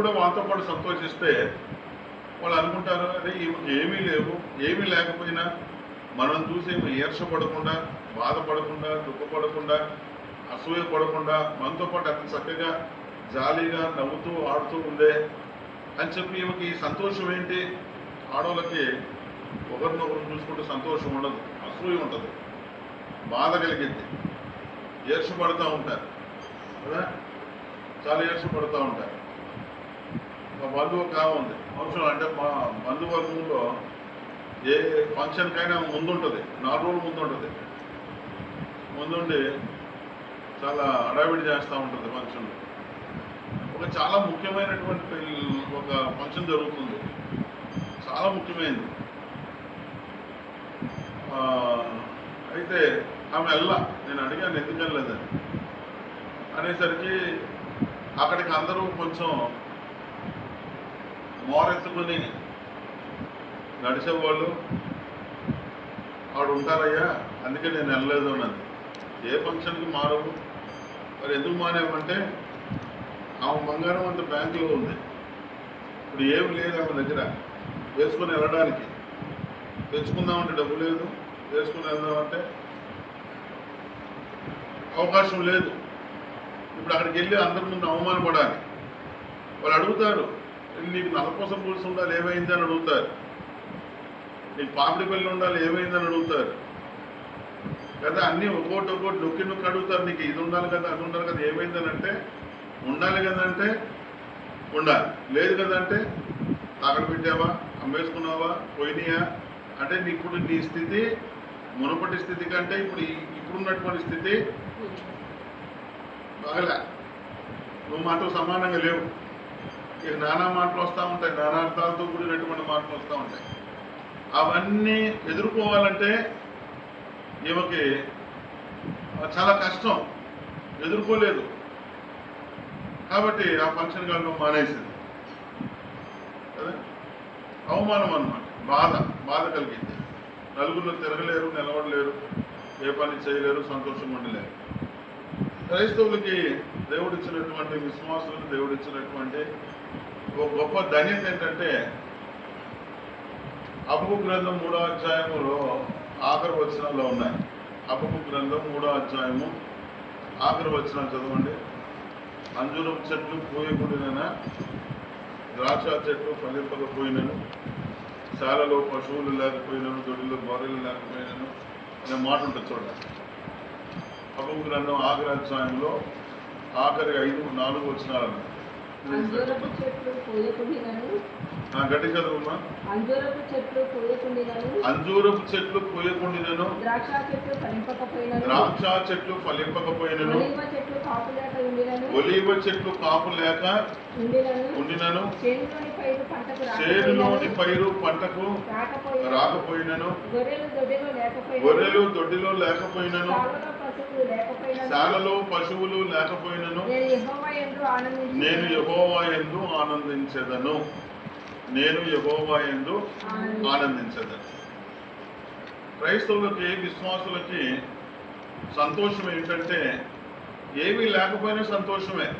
కూడా వాళ్ళతో పాటు సంతోషిస్తే వాళ్ళు అనుకుంటారు అదే ఈమెకి ఏమీ లేవు ఏమీ లేకపోయినా మనం చూసి ఈర్షపడకుండా బాధపడకుండా దుఃఖపడకుండా అసూయ పడకుండా మనతో పాటు అంత చక్కగా జాలీగా నవ్వుతూ ఆడుతూ ఉందే అని చెప్పి ఈమెకి సంతోషం ఏంటి? ఆడవాళ్ళకి ఒకరినొకరు చూసుకుంటూ సంతోషం ఉండదు అసూయ ఉంటుంది బాధ కలిగింది ఈర్షపడుతూ ఉంటారు కదా? చాలా ఈర్షపడుతూ ఉంటారు. మా బంధువు కావ ఉంది. ఫంక్షన్ అంటే మా బంధువర్గంలో ఏ ఫంక్షన్కైనా ముందుంటుంది. నాలుగు రోజులు ముందు ఉంటుంది ముందుండి చాలా అడావిడి చేస్తూ ఉంటుంది ఫంక్షన్. ఒక చాలా ముఖ్యమైనటువంటి ఒక ఫంక్షన్ జరుగుతుంది. చాలా ముఖ్యమైనది అయితే ఆమె వెళ్ళా. నేను అడిగాను ఎందుకు వెళ్ళలేదని. అనేసరికి అక్కడికి అందరూ కొంచెం మోరెత్తుకుని నడిచేవాళ్ళు ఆవిడ ఉంటారయ్యా అందుకే నేను వెళ్ళలేదు అన్నది. ఏ ఫంక్షన్కి మారవు? మరి ఎందుకు మానేమంటే ఆమె బంగారం అంత బ్యాంకులో ఉంది. ఇప్పుడు ఏమి లేదు ఆమె దగ్గర. వేసుకొని వెళ్ళడానికి. తెచ్చుకుందామంటే డబ్బు లేదు. వేసుకుని వెళ్దామంటే అవకాశం లేదు. ఇప్పుడు అక్కడికి వెళ్ళి అందరి ముందు అవమానపడాలి. వాళ్ళు అడుగుతారు నీకు నలకోసం పులుసు ఉండాలి ఏమైంది అని అడుగుతారు. నీకు పాపిడి పిల్లలు ఉండాలి ఏమైందని అడుగుతారు. కదా అన్నీ ఒక్కోటి ఒక్కోటి నొక్కి నొక్కి అడుగుతారు. నీకు ఇది ఉండాలి కదా అది ఉండాలి కదా ఏమైందని అంటే ఉండాలి కదంటే ఉండాలి. లేదు కదంటే తాకడ పెట్టావా అమ్మేసుకున్నావా పోయినాయా? అంటే నీ ఇప్పుడు నీ స్థితి మునపటి స్థితి కంటే ఇప్పుడు ఇప్పుడున్నటువంటి స్థితి బాగలే. నువ్వు మాతో సమానంగా లేవు. ఇక నానా మాటలు వస్తూ ఉంటాయి నానా అర్థాలతో కూడినటువంటి మాటలు వస్తూ ఉంటాయి. అవన్నీ ఎదుర్కోవాలంటే ఈమెకి చాలా కష్టం ఎదుర్కోలేదు. కాబట్టి ఆ ఫంక్షన్ కాలంలో మానేసింది. కదా అవమానం అన్నమాట. బాధ బాధ కలిగింది. నలుగురిలో తిరగలేరు నిలబడలేరు ఏ పని చేయలేరు సంతోషంగా ఉండలేరు. క్రైస్తవులకి దేవుడిచ్చినటువంటి విశ్వాసులకు దేవుడిచ్చినటువంటి ఒక గొప్ప ధన్యత ఏంటంటే అబు గ్రంథం మూడో అధ్యాయములో ఆఖరి వచనంలో ఉన్నాయి. అబు గ్రంథం మూడో అధ్యాయము ఆఖరి వచనం చదవండి. అంజూరం చెట్లు పూయకుండిన ద్రాక్ష చెట్లు ఫలింపకపోయినను శాలలో పశువులు లేకపోయినను? దొడ్డిలో గొర్రెలు లేకపోయినను? అనే మాట ఉంటుంది చూడండి. అబు గ్రంథం ఆఖరి అధ్యాయంలో ఆఖరి ఐదు నాలుగు వచనాలు అంజూరపు చెట్లు పూయకుండినను అంజూరపు చెట్లు పూయకుండినను అంజూరపు చెట్లు పూయకుండినను ద్రాక్ష చెట్లు ఫలింపకపోయినను. ద్రాక్ష చెట్లు ఫలింపకపోయినను. ఒలీవ చెట్లు ఒలీవ చెట్లు కాపు లేక ఉండినను. చేనులోని పైరు పంటకు రాకపోయినను. గొర్రెలు దొడ్డిలో లేకపోయినను. శాలలో పశువులు లేకపోయినను. నేను యహోవా ఎందు ఆనందించదను. నేను యహోవా ఎందు ఆనందించదను. క్రైస్తవులకి విశ్వాసులకి సంతోషం ఏంటంటే ఏమీ లేకపోయినా సంతోషమే.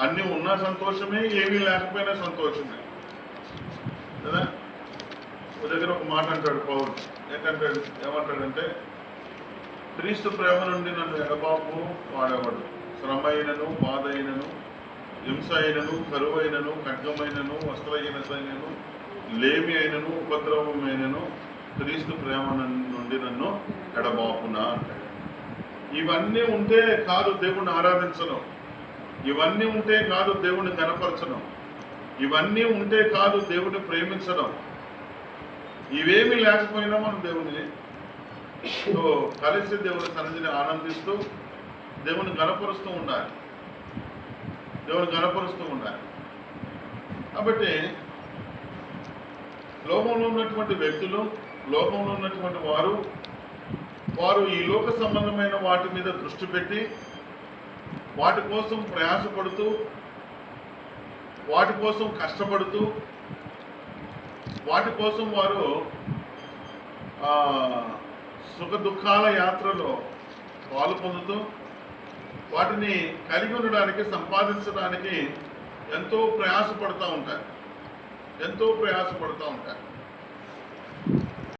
అన్నీ ఉన్నా సంతోషమే ఏమీ లేకపోయినా సంతోషమే. కదా? ఒక దగ్గర ఒక మాట అంటాడు పౌరుడు ఏంటంటాడు ఏమంటాడంటే క్రీస్తు ప్రేమ నుండి నన్ను ఎడబాపు వాడేవాడు. శ్రమ అయినను బాధ అయినను హింస అయినను కరువైనను ఖడ్గమైనను వస్త్రహీనతైనను లేమి అయినను ఉపద్రవమైనను క్రీస్తు ప్రేమ నుండి నన్ను ఎడబాపునా అంటాడు. ఇవన్నీ ఉంటే కాదు దేవుణ్ణి ఆరాధించడం ఇవన్నీ ఉంటే కాదు దేవుణ్ణి కనపరచడం ఇవన్నీ ఉంటే కాదు దేవుడిని ప్రేమించడం ఇవేమీ లేకపోయినా మనం దేవుణ్ణి. సో కలిసి దేవుని సన్నిధిని ఆనందిస్తూ దేవుని గనపరుస్తూ ఉండాలి. దేవుని గనపరుస్తూ ఉండాలి. కాబట్టి లోకంలో ఉన్నటువంటి వ్యక్తులు లోకంలో ఉన్నటువంటి వారు వారు ఈ లోక సంబంధమైన వాటి మీద దృష్టి పెట్టి వాటి కోసం ప్రయాసపడుతూ వాటి కోసం కష్టపడుతూ వాటి కోసం వారు సుఖ దుఃఖాల యాత్రలో పాలు పొందుతూ వాటిని కలిగి ఉండడానికి సంపాదించడానికి ఎంతో ప్రయాసపడుతూ ఉంటారు. ఎంతో ప్రయాసపడుతూ ఉంటారు.